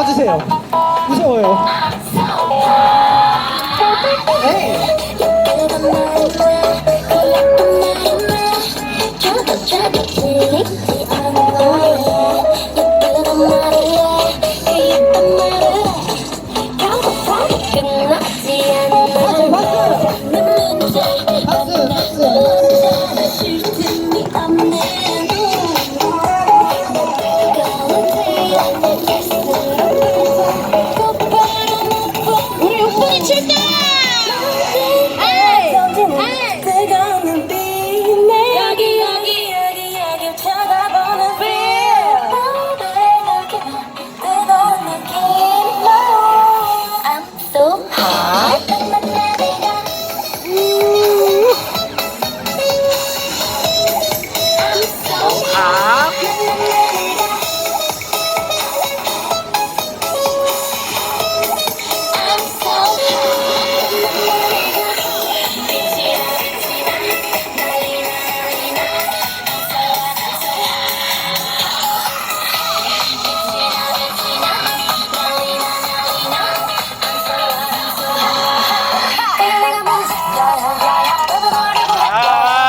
와주세요. 무서워요. 쉴때 뜨거운 -huh.